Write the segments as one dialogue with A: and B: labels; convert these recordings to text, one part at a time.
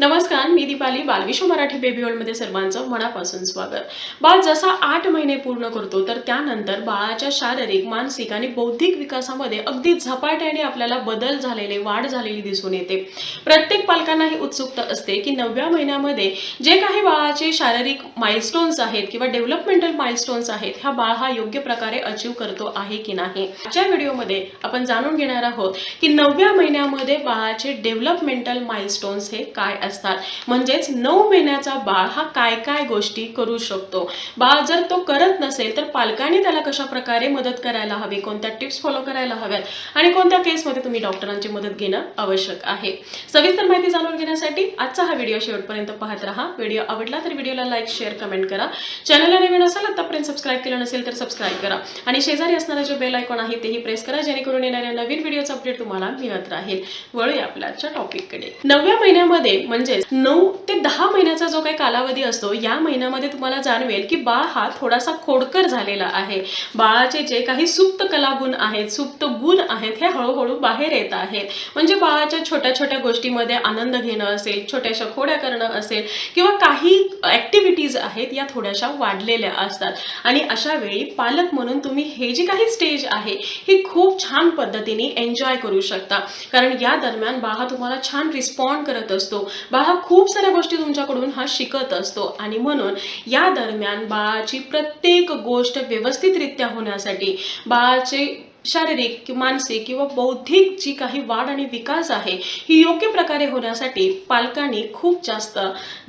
A: नमस्कार मी दीपाली बालविश्व मराठी बेबी वर्ल्डमध्ये सर्वांचं मनापासून स्वागत. बाळ जसा आठ महिने पूर्ण करतो तर त्यानंतर बाळाच्या शारीरिक मानसिक आणि बौद्धिक विकासामध्ये अगदी झपाट्याने आपल्याला बदल झालेले वाढ झालेली दिसून येते. प्रत्येक पालकांना ही उत्सुकता असते की नवव्या महिन्यामध्ये जे काही बाळाचे शारीरिक माइलस्टोन्स आहेत किंवा डेव्हलपमेंटल माइलस्टोन्स आहेत हा बाळ हा योग्य प्रकारे अचीव करतो आहे की नाही? आजच्या व्हिडिओमध्ये आपण जाणून घेणार आहोत की नवव्या महिन्यामध्ये बाळाचे डेव्हलपमेंटल माइलस्टोन्स हे काय असतात. म्हणजेच नऊ महिन्याचा बाळ हा काय काय गोष्टी करू शकतो? बाळ जर तो करत नसेल तर पालकांनी त्याला कशा प्रकारे मदत करायला हवी? कोणत्या टिप्स फॉलो करायला हव्यात? आणि कोणत्या केसमध्ये तुम्ही डॉक्टरांची मदत घेणं आवश्यक आहे? सविस्तर माहिती जाणून घेण्यासाठी आजचा हा व्हिडिओ शेवटपर्यंत पाहत राहा. व्हिडिओ आवडला तर व्हिडिओला लाईक शेअर कमेंट करा. चॅनलला नवीन असेल आतापर्यंत सबस्क्राईब केलं नसेल तर सबस्क्राईब करा. आणि शेजारी असणारा जे बेल आयकॉन आहे तेही प्रेस करा जेणेकरून येणाऱ्या नवीन व्हिडिओचा अपडेट तुम्हाला मिळत राहील. वळूया आपल्या आजच्या टॉपिककडे नवव्या महिन्यामध्ये म्हणजे म्हणजेच नऊ ते दहा महिन्याचा जो काही कालावधी असतो या महिन्यामध्ये तुम्हाला जाणवेल की बाळ हा थोडासा खोडकर झालेला आहे. बाळाचे जे काही सुप्त कलागुण आहेत सुप्त गुण आहेत हे हळूहळू बाहेर येत आहेत. म्हणजे बाळाच्या छोट्या छोट्या गोष्टीमध्ये आनंद घेणं असेल छोट्याशा खोड्या करणं असेल किंवा काही ऍक्टिव्हिटीज आहेत या थोड्याशा वाढलेल्या असतात. आणि अशा वेळी पालक म्हणून तुम्ही हे जी काही स्टेज आहे ही खूप छान पद्धतीने एन्जॉय करू शकता. कारण या दरम्यान बाळ हा तुम्हाला छान रिस्पॉन्ड करत असतो. बाळा खूप साऱ्या गोष्टी तुमच्याकडून हा शिकत असतो. आणि म्हणून या दरम्यान बाळाची प्रत्येक गोष्ट व्यवस्थितरित्या होण्यासाठी बाळाचे शारीरिक कि- मानसिक किंवा बौद्धिक जी काही वाढ आणि विकास आहे ही योग्य प्रकारे होण्यासाठी पालकांनी खूप जास्त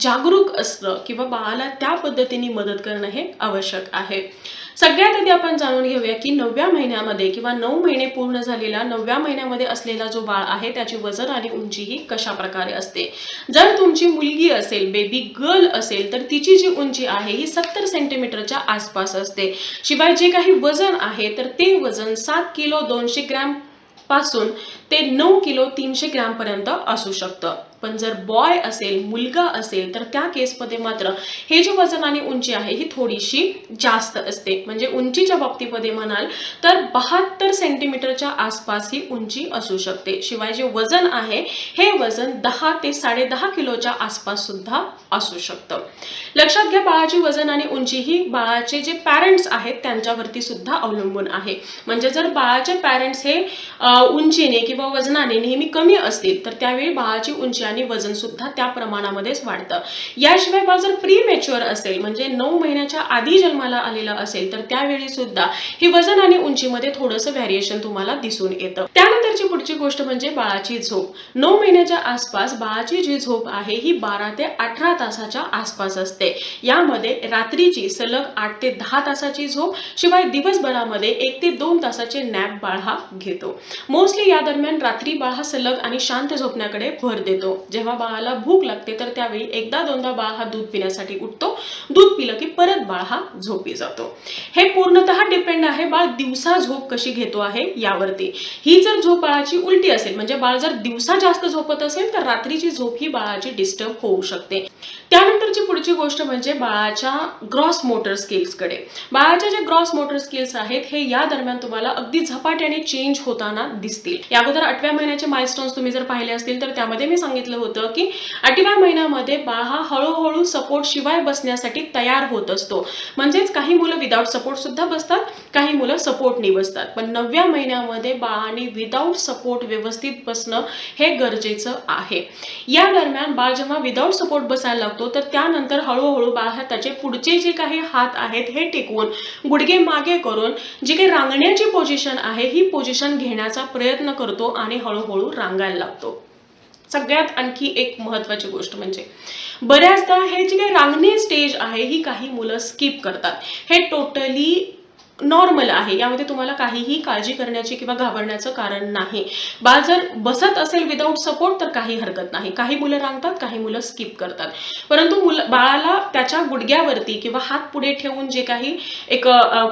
A: जागरूक असणं किंवा बाळाला त्या पद्धतीने मदत करणं हे आवश्यक आहे. सगळ्यात आधी आपण जाणून घेऊया की नवव्या महिन्यामध्ये किंवा नऊ महिने पूर्ण झालेला नवव्या महिन्यामध्ये असलेला जो बाळ आहे त्याची वजन आणि उंची ही कशा प्रकारे असते? जर तुमची मुलगी असेल बेबी गर्ल असेल तर तिची जी उंची आहे ही सत्तर सेंटीमीटरच्या आसपास असते. शिवाय जे काही वजन आहे तर ते वजन सात किलो दोनशे ग्रॅमपासून ते नऊ किलो तीनशे ग्रॅमपर्यंत असू शकतं. पण जर बॉय असेल मुलगा असेल तर त्या केसमध्ये मात्र हे जे वजन आणि उंची आहे ही थोडीशी जास्त असते. म्हणजे उंचीच्या बाबतीमध्ये म्हणाल तर बहात्तर सेंटीमीटरच्या आसपास ही उंची असू शकते. शिवाय जे वजन आहे हे वजन दहा ते साडेदहा किलोच्या आसपास सुद्धा असू शकतं. लक्षात घ्या बाळाची वजन आणि उंची ही बाळाचे जे पॅरेंट्स आहेत त्यांच्यावरती सुद्धा अवलंबून आहे. म्हणजे जर बाळाचे पॅरेंट्स हे उंचीने किंवा वजनाने नेहमी कमी असतील तर त्यावेळी बाळाची उंची आणि वजन सुद्धा त्या प्रमाणामध्येच वाढतं. याशिवाय बाळ जर प्री मॅच्युअर असेल म्हणजे नऊ महिन्याच्या आधी जन्माला आलेला असेल तर त्यावेळी सुद्धा ही वजन आणि उंचीमध्ये थोडंसं व्हॅरिएशन तुम्हाला दिसून येतं. त्यानंतरची पुढची गोष्ट म्हणजे बाळाची झोप. नऊ महिन्याच्या आसपास बाळाची जी झोप आहे ही बारा ते अठरा तासाच्या आसपास असते. यामध्ये रात्रीची सलग आठ ते दहा तासाची झोप शिवाय दिवसभरामध्ये एक ते दोन तासाचे नॅप बाळ हा घेतो. मोस्टली या दरम्यान रात्री बाळ हा सलग आणि शांत झोपण्याकडे भर देतो. जेव्हा बाळाला भूक लागते तर त्यावेळी एकदा दोनदा बाळ हा दूध पिण्यासाठी उठतो. दूध पिलं की परत बाळ हा झोपी जातो. हे पूर्णतः डिपेंड आहे बाळ दिवसा झोप कशी घेतो आहे यावरती. ही जर झोप बाळाची उलटी असेल म्हणजे बाळ जर दिवसा जास्त झोपत असेल तर रात्रीची झोप ही बाळाची डिस्टर्ब होऊ शकते. त्यानंतरची पुढची गोष्ट म्हणजे बाळाच्या ग्रॉस मोटर स्किल्सकडे बाळाच्या जे ग्रॉस मोटर स्किल्स आहेत हे या दरम्यान तुम्हाला अगदी झपाट्याने चेंज होताना दिसतील. या अगोदर आठव्या महिन्याचे माइलस्टोन्स तुम्ही जर पाहिले असतील तर त्यामध्ये मी सांगितलं होतं की आठव्या महिन्यामध्ये बाळ हा हळूहळू सपोर्ट शिवाय बसण्यासाठी तयार होत असतो. म्हणजेच काही मुलं विदाऊट सपोर्ट सुद्धा बसतात काही मुलं सपोर्टनी बसतात. पण नवव्या महिन्यामध्ये बाळाने विदाऊट सपोर्ट व्यवस्थित बसणं हे गरजेचं आहे. या दरम्यान बाळ जेव्हा विदाऊट सपोर्ट बसायला लागतो तर त्यानंतर हळूहळू बाळ हा त्याचे पुढचे जे काही हात आहेत हे टेकवून गुडघे मागे करून जी काही रांगण्याची पोझिशन आहे ही पोझिशन घेण्याचा प्रयत्न करतो आणि हळूहळू रांगायला लागतो. सगळ्यात आणखी एक महत्वाची गोष्ट म्हणजे बऱ्याचदा हे जे काही रांगणे स्टेज आहे ही काही मुलं स्किप करतात. हे टोटली नॉर्मल आहे. यामध्ये तुम्हाला काहीही काळजी करण्याची किंवा घाबरण्याचं कारण नाही. बाळ जर बसत असेल विदाऊट सपोर्ट तर काही हरकत नाही. काही मुलं रांगतात काही मुलं स्किप करतात. परंतु मुल बाळाला त्याच्या गुडघ्यावरती किंवा हात पुढे ठेवून जे काही एक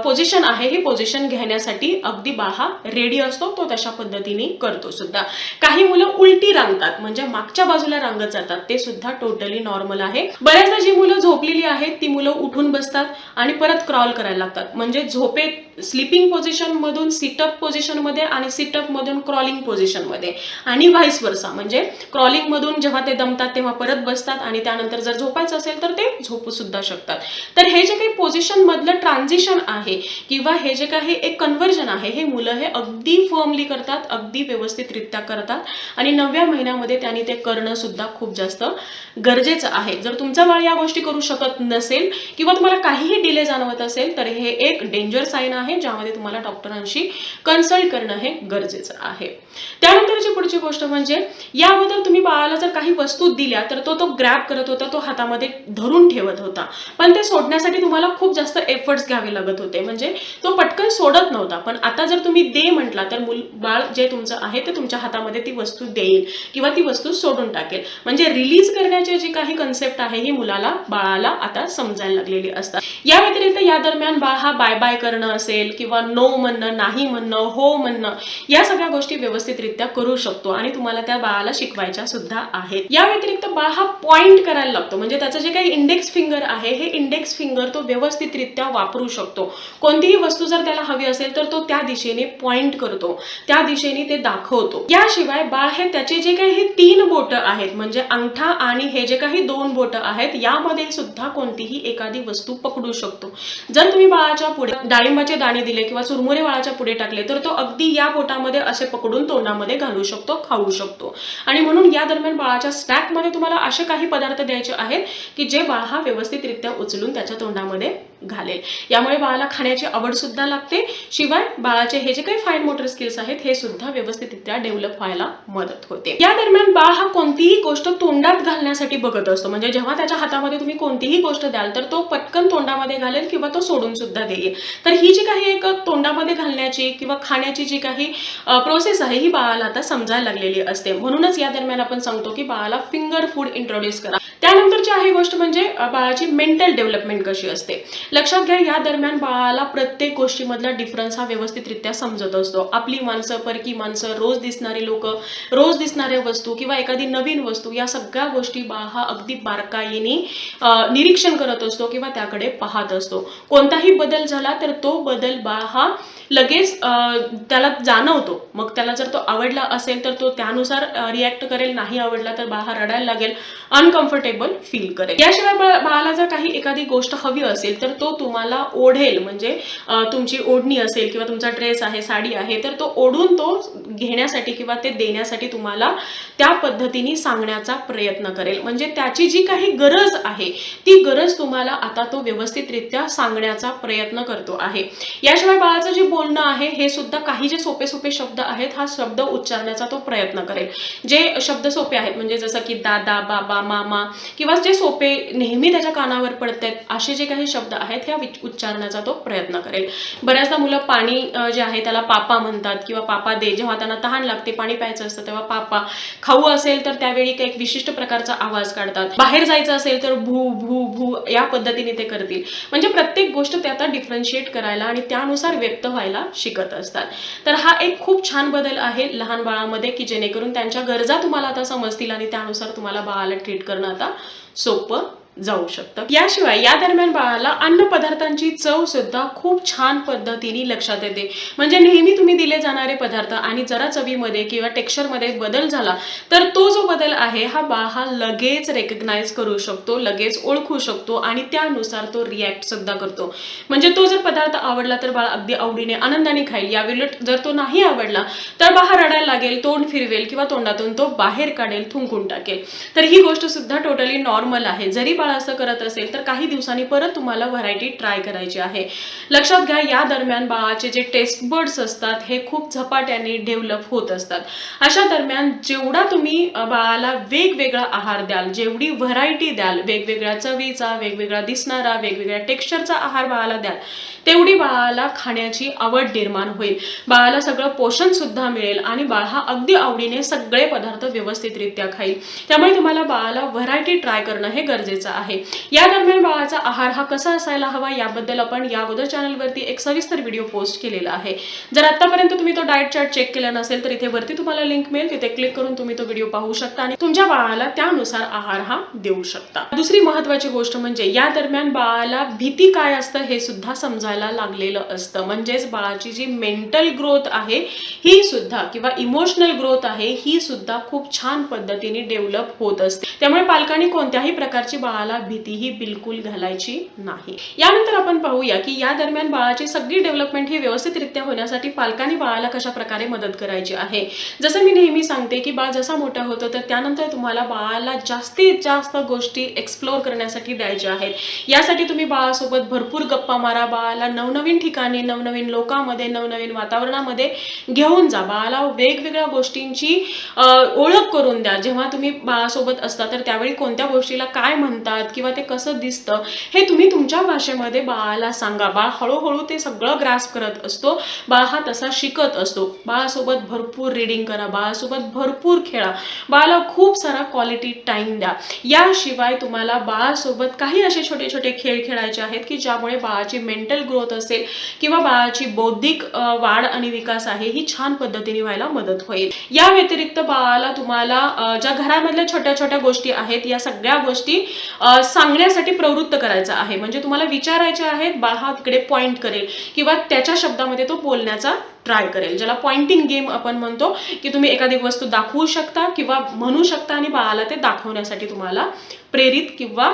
A: पोझिशन आहे ही पोझिशन घेण्यासाठी अगदी बाळ हा रेडी असतो. तो तशा पद्धतीने करतो सुद्धा. काही मुलं उलटी रांगतात म्हणजे मागच्या बाजूला रांगत जातात. ते सुद्धा टोटली नॉर्मल आहे. बऱ्याचदा जी मुलं झोपलेली आहेत ती मुलं उठून बसतात आणि परत क्रॉल करायला लागतात. म्हणजे झोप झोपेत स्लिपिंग पोझिशनमधून सिटअप पोझिशनमध्ये आणि सिटअपमधून क्रॉलिंग पोझिशनमध्ये आणि व्हाईस वर्सा म्हणजे क्रॉलिंगमधून जेव्हा ते दमतात तेव्हा परत बसतात आणि त्यानंतर जर झोपायचं असेल तर ते झोपू सुद्धा शकतात. तर हे जे काही पोझिशन मधलं ट्रान्झिशन आहे किंवा हे जे काही एक कन्व्हर्जन आहे हे मुलं हे अगदी फर्मली करतात अगदी व्यवस्थितरित्या करतात आणि नवव्या महिन्यामध्ये त्यांनी ते करणं सुद्धा खूप जास्त गरजेचं आहे. जर तुमचा बाळ या गोष्टी करू शकत नसेल किंवा तुम्हाला काहीही डिले जाणवत असेल तर हे एक डेंजर साईन आहे ज्यामध्ये तुम्हाला डॉक्टरांशी कन्सल्ट करणं हे गरजेचं आहे. त्यानंतरची पुढची गोष्ट म्हणजे या अगोदर तुम्ही बाळाला जर काही वस्तू दिल्या तर तो तो ग्रॅप करत होता तो हातामध्ये धरून ठेवत होता. पण ते सोडण्यासाठी तुम्हाला खूप जास्त एफर्ट्स घ्यावे लागत होते. म्हणजे तो पटकन सोडत नव्हता. पण आता जर तुम्ही दे म्हटला तर मूल बाळ जे तुमचं आहे ते तुमच्या हातामध्ये ती वस्तू देईल किंवा ती वस्तू सोडून टाकेल. म्हणजे रिलीज करण्याची जी काही कन्सेप्ट आहे ही मुलाला बाळाला आता समजायला लागलेली असतात. या व्यतिरिक्त या दरम्यान बाळ हा बाय बाय करणं असेल किंवा नो म्हणणं नाही म्हणणं हो म्हणणं या सगळ्या गोष्टी व्यवस्थितरित्या करू शकतो आणि तुम्हाला त्या बाळाला शिकवायच्या सुद्धा आहेत. या व्यतिरिक्त बाळ हा पॉइंट करायला लागतो. म्हणजे त्याचं जे काही इंडेक्स फिंगर आहे हे इंडेक्स फिंगर तो व्यवस्थितरित्या वापरू शकतो. कोणतीही वस्तू जर त्याला हवी असेल तर तो त्या दिशेने पॉइंट करतो. त्या दिशेने ते दाखवतो. याशिवाय बाळ हे त्याचे जे काही हे तीन बोट आहेत. म्हणजे अंगठा आणि हे जे काही दोन बोट आहेत यामध्ये सुद्धा कोणतीही एखादी वस्तू पकडू शकतो. जर तुम्ही बाळाच्या पुढे डाळिंबाचे दाणे दिले किंवा सुरमुरे बाळाच्या पुढे टाकले तर तो अगदी या पोटामध्ये असे पकडून तोंडामध्ये घालू शकतो खाऊ शकतो. आणि म्हणून या दरम्यान बाळाच्या स्नॅकमध्ये तुम्हाला असे काही पदार्थ द्यायचे आहेत की जे बाळ हा व्यवस्थितरित्या उचलून त्याच्या तोंडामध्ये घालेल. यामुळे बाळाला खाण्याची आवड सुद्धा लागते. शिवाय बाळाचे हे जे काही फाईन मोटर स्किल्स आहेत हे सुद्धा व्यवस्थितरित्या डेव्हलप व्हायला मदत होते. या दरम्यान बाळ हा कोणतीही गोष्ट तोंडात घालण्यासाठी बघत असतो. म्हणजे जेव्हा त्याच्या हातामध्ये तुम्ही कोणतीही गोष्ट द्याल तर तो पटकन तोंडामध्ये घालेल किंवा तो सोडून सुद्धा देईल. तर ही जी काही एक तोंडामध्ये घालण्याची किंवा खाण्याची जी काही प्रोसेस आहे ही बाळाला आता समजायला लागलेली असते. म्हणूनच या दरम्यान आपण सांगतो की बाळाला फिंगर फूड इंट्रोड्यूस करा. त्यानंतरची आहे गोष्ट म्हणजे बाळाची मेंटल डेव्हलपमेंट कशी असते? लक्षात घ्या या दरम्यान बाळाला प्रत्येक गोष्टीमधला डिफरन्स हा व्यवस्थितरित्या समजत असतो. आपली माणसं परकी माणसं रोज दिसणारी लोक रोज दिसणाऱ्या वस्तू किंवा एखादी नवीन वस्तू या सगळ्या गोष्टी बाळ हा अगदी बारकाईने निरीक्षण करत असतो किंवा त्याकडे पाहत असतो. कोणताही बदल झाला तर तो बदल बाळ हा लगेच त्याला जाणवतो. मग त्याला जर तो आवडला असेल तर तो त्यानुसार रिॲक्ट करेल नाही आवडला तर बाळ हा रडायला लागेल अनकम्फर्टेबल फील करेल. याशिवाय बाळाला जर काही एखादी गोष्ट हवी असेल तर तो तुम्हाला ओढेल. म्हणजे तुमची ओढणी असेल किंवा तुमचा ड्रेस आहे साडी आहे तर तो ओढून तो घेण्यासाठी किंवा ते देण्यासाठी तुम्हाला त्या पद्धतीने सांगण्याचा प्रयत्न करेल. म्हणजे त्याची जी काही गरज आहे ती गरज तुम्हाला आता तो व्यवस्थितरित्या सांगण्याचा प्रयत्न करतो आहे. याशिवाय बाळाचं जे बोलणं आहे हे सुद्धा काही जे सोपे सोपे शब्द आहेत हा शब्द उच्चारण्याचा तो प्रयत्न करेल. जे शब्द सोपे आहेत म्हणजे जसं की दादा बाबा मामा किंवा जे सोपे नेहमी त्याच्या कानावर पडत आहेत असे जे काही शब्द आहेत ह्या उच्चारण्याचा तो प्रयत्न करेल. बऱ्याचदा मुलं पाणी जे आहे त्याला पापा म्हणतात किंवा पापा दे. जेव्हा त्यांना तहान लागते पाणी प्यायचं असतं तेव्हा पापा खाऊ असेल तर त्यावेळी काही एक विशिष्ट प्रकारचा आवाज काढतात. बाहेर जायचं असेल तर भू भू भू या पद्धतीने ते करतील. म्हणजे प्रत्येक गोष्ट ते आता डिफरन्शिएट करायला आणि त्यानुसार व्यक्त व्हायला शिकत असतात. तर हा एक खूप छान बदल आहे लहान बाळामध्ये की जेणेकरून त्यांच्या गरजा तुम्हाला आता समजतील आणि त्यानुसार तुम्हाला बाळाला ट्रीट करणं आता सोपं जाऊ शकतं. याशिवाय या दरम्यान बाळाला अन्न पदार्थांची चव सुद्धा खूप छान पद्धतीने लक्षात येते. म्हणजे नेहमी तुम्ही दिले जाणारे पदार्थ आणि जरा चवीमध्ये किंवा टेक्स्चरमध्ये बदल झाला तर तो जो बदल आहे हा बाळ हा लगेच रेकग्नाइज करू शकतो लगेच ओळखू शकतो आणि त्यानुसार तो रिॲक्ट सुद्धा करतो. म्हणजे तो जर पदार्थ आवडला तर बाळ अगदी आवडीने आनंदाने खाईल. या विलट जर तो नाही आवडला तर बाहेर रडायला लागेल तोंड फिरवेल किंवा तोंडातून तो बाहेर काढेल थुंकून टाकेल. तर ही गोष्ट सुद्धा टोटली नॉर्मल आहे. जरी बाळ असं करत असेल तर काही दिवसांनी परत तुम्हाला व्हरायटी ट्राय करायची आहे. लक्षात घ्या या दरम्यान बाळाचे जे टेस्ट बर्ड्स असतात हे खूप झपाट्याने डेव्हलप होत असतात. अशा दरम्यान जेवढा तुम्ही बाळाला वेगवेगळा आहार द्याल जेवढी व्हरायटी द्याल वेगवेगळ्या चवीचा वेगवेगळा दिसणारा वेगवेगळ्या टेक्स्चरचा आहार बाळाला द्याल तेवढी बाळाला खाण्याची आवड निर्माण होईल. बाळाला सगळं पोषण सुद्धा मिळेल आणि बाळ हा अगदी आवडीने सगळे पदार्थ व्यवस्थितरित्या खाईल. त्यामुळे तुम्हाला बाळाला व्हरायटी व्हरायटी ट्राय करणं हे गरजेचं आहे या दरम्यान बाळाचा आहार हा कसा असायला हवा याबद्दल आपण या अगोदर चॅनलवरती एक सविस्तर व्हिडिओ पोस्ट केलेला आहे. जर आतापर्यंत तुम्ही तो डाएट चार्ट चेक केला नसेल तर इथे वरती तुम्हाला लिंक मिळेल. तिथे क्लिक करून तुम्ही तो व्हिडिओ पाहू शकता आणि तुमच्या बाळाला त्यानुसार आहार हा देऊ शकता. दुसरी महत्वाची गोष्ट म्हणजे या दरम्यान बाळाला भीती काय असतं हे सुद्धा समजायला लागलेलं असतं. म्हणजेच बाळाची जी मेंटल ग्रोथ आहे ही सुद्धा किंवा इमोशनल ग्रोथ आहे ही सुद्धा खूप छान पद्धतीने डेव्हलप होत असते. त्यामुळे पालकांनी कोणत्याही प्रकारची बाळाला भीतीही बिलकुल घालायची नाही. यानंतर आपण पाहूया की या दरम्यान बाळाची सगळी डेव्हलपमेंट ही व्यवस्थितरित्या होण्यासाठी पालकांनी बाळाला कशा प्रकारे मदत करायची आहे? जसं मी नेहमी सांगते की बाळ जसा मोठा होतो तर त्यानंतर तुम्हाला बाळाला जास्तीत जास्त गोष्टी एक्सप्लोअर करण्यासाठी द्यायच्या आहेत. यासाठी तुम्ही बाळासोबत भरपूर गप्पा मारा बाळाला नवनवीन ठिकाणी नवनवीन लोकांमध्ये नवनवीन वातावरणामध्ये घेऊन जा. बाळाला वेगवेगळ्या गोष्टींची ओळख करून द्या. जेव्हा तुम्ही बाळासोबत असता तर त्यावेळी कोणत्या गोष्टीला काय म्हणतात किंवा ते कसं दिसतं हे तुम्ही तुमच्या भाषेमध्ये बाळाला सांगा. बाळ हळूहळू ते सगळं ग्रास करत असतो. बाळ हा तसा शिकत असतो. बाळासोबत भरपूर रिडिंग करा. बाळासोबत भरपूर खेळा. बाळाला खूप सारा क्वालिटी टाइम द्या. याशिवाय तुम्हाला बाळासोबत काही असे छोटे छोटे खेळ खेळायचे आहेत की ज्यामुळे बाळाची मेंटल ग्रोथ असेल किंवा बाळाची बौद्धिक वाढ आणि विकास आहे ही छान पद्धतीने व्हायला मदत होईल. या व्यतिरिक्त बाळाला तुम्हाला ज्या घरामधल्या छोट्या छोट्या गोष्टी आहेत या सगळ्या गोष्टी सांगण्यासाठी प्रवृत्त करायचं आहे. म्हणजे तुम्हाला विचारायचे आहेत बाळ हा तिकडे पॉईंट करेल किंवा त्याच्या शब्दामध्ये तो बोलण्याचा ट्राय करेल. ज्याला पॉइंटिंग गेम आपण म्हणतो की तुम्ही एखादी वस्तू दाखवू शकता किंवा म्हणू शकता आणि बाळाला ते दाखवण्यासाठी तुम्हाला प्रेरित किंवा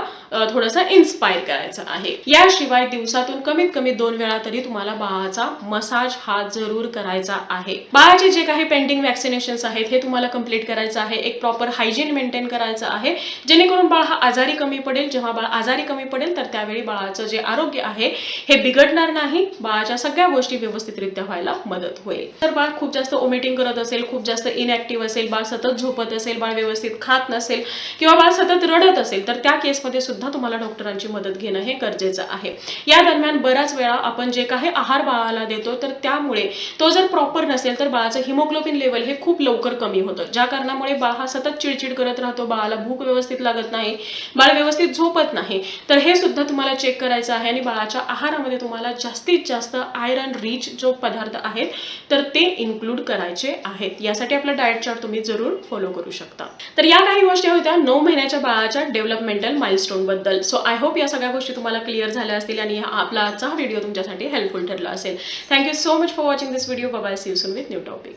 A: थोडंसं इन्स्पायर करायचं आहे. याशिवाय दिवसातून कमीत कमी दोन वेळा तरी तुम्हाला बाळाचा मसाज हा जरूर करायचा आहे. बाळाचे जे काही पेंडिंग वॅक्सिनेशन आहेत हे तुम्हाला कंप्लीट करायचं आहे. एक प्रॉपर हायजीन मेंटेन करायचं आहे. जेणेकरून बाळ हा आजारी कमी पडेल. जेव्हा बाळ आजारी कमी पडेल तर त्यावेळी बाळाचं जे आरोग्य आहे हे बिघडणार नाही. बाळाच्या सगळ्या गोष्टी व्यवस्थितरित्या व्हायला मदत मदत होईल. तर बाळ खूप जास्त ओमिटिंग करत असेल खूप जास्त इनॅक्टिव्ह असेल बाळ सतत झोपत असेल बाळ व्यवस्थित खात नसेल किंवा बाळ सतत रडत असेल तर त्या केसमध्ये सुद्धा तुम्हाला डॉक्टरांची मदत घेणं हे गरजेचं आहे. या दरम्यान बऱ्याच वेळा आपण जे काही आहार बाळाला देतो तर त्यामुळे तो जर प्रॉपर नसेल तर बाळाचं हिमोग्लोबिन लेवल हे खूप लवकर कमी होतं. ज्या कारणामुळे बाळ हा सतत चिडचिड करत राहतो बाळाला भूक व्यवस्थित लागत नाही बाळ व्यवस्थित झोपत नाही तर हे सुद्धा तुम्हाला चेक करायचं आहे आणि बाळाच्या आहारामध्ये तुम्हाला जास्तीत जास्त आयरन रिच जो पदार्थ आहे तर ते इन्क्लूड करायचे आहेत. यासाठी आपला डाएट चार्ट तुम्ही जरूर फॉलो करू शकता. तर या काही गोष्टी होत्या नऊ महिन्याच्या बाळाच्या डेव्हलपमेंटल माइलस्टोनबद्दल. सो आय होप या सगळ्या गोष्टी तुम्हाला क्लिअर झाल्या असतील आणि आपला आजचा व्हिडिओ तुमच्यासाठी हेल्पफुल ठरला असेल. Thank you so much for watching this video bye see you soon with new topic